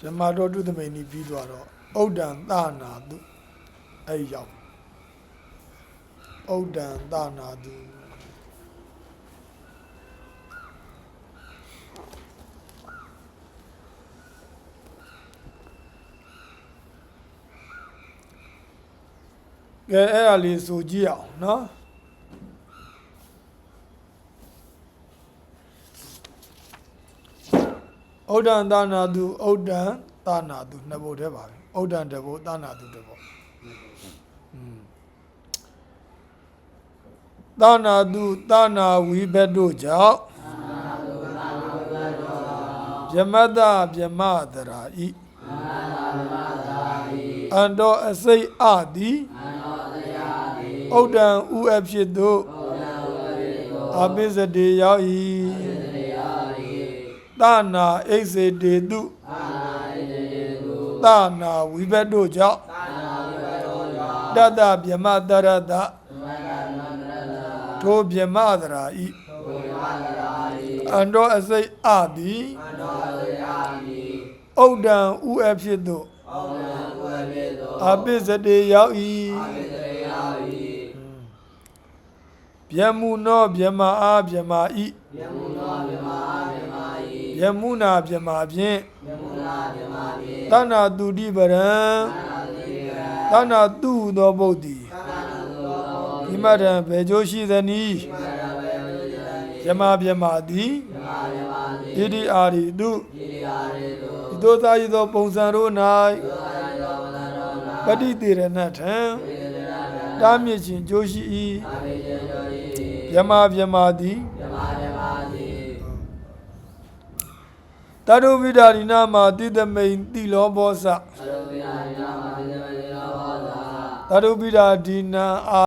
ဇမတော်တုသမိန်နီပြီးသွားတော့ဥဒ္ဒံသနာတုအဲ့ရောက်ဥဒ္ဒံသနာတုကဲအဲ့ဒါလေးဆိုကြည့်အောင်နော် ဥဒ္ဒံသနာတုဥဒ္ဒံသနာတုနှစ်ဘုတ်တည်းပါပဲဥဒ္ဒံတစ်ဘုတ်သနာတုတစ်ဘုတ်อืมသနာတုသနာဝိဘတ်တို့ကြောင့်ဗြမတ္တဗြမတရာဤအန္တောအစိတ်အသည်ဥဒ္ဒံဥအဖြစ်သို့အပိစတေရောက်၏ သနာအိစေတေတုသနာဝိဘတ်တို့ကြောင့်တတ္တဗြမတရတထိုဗြမတရာဤအန္တောအစိတ်အသည်ဥဒ္ဒံဥအဖြစ်သို့အပိစတေရောက်၏ဗျမုနောဗျမအားဗျမဤဗျမုနာဗျမ ဖြင့်တဏ္ဏတုတိပရံတဏ္ဏတုဟူသောပုဒ်သည်ဒီမတံဘေကျိုးရှိသနည်းဗျမဗျမသည်ဣတိအာရိတုဤသို့သာဤသောပုံစံတို့၌ပဋိသေရဏထံတားမြစ်ခြင်းကြိုးရှိ၏ဗျမဗျမသည် တရုဝိဒါရိနာမှာတိသမိန်တိလောဘောဇတရုဝိဒါဒီနာအာ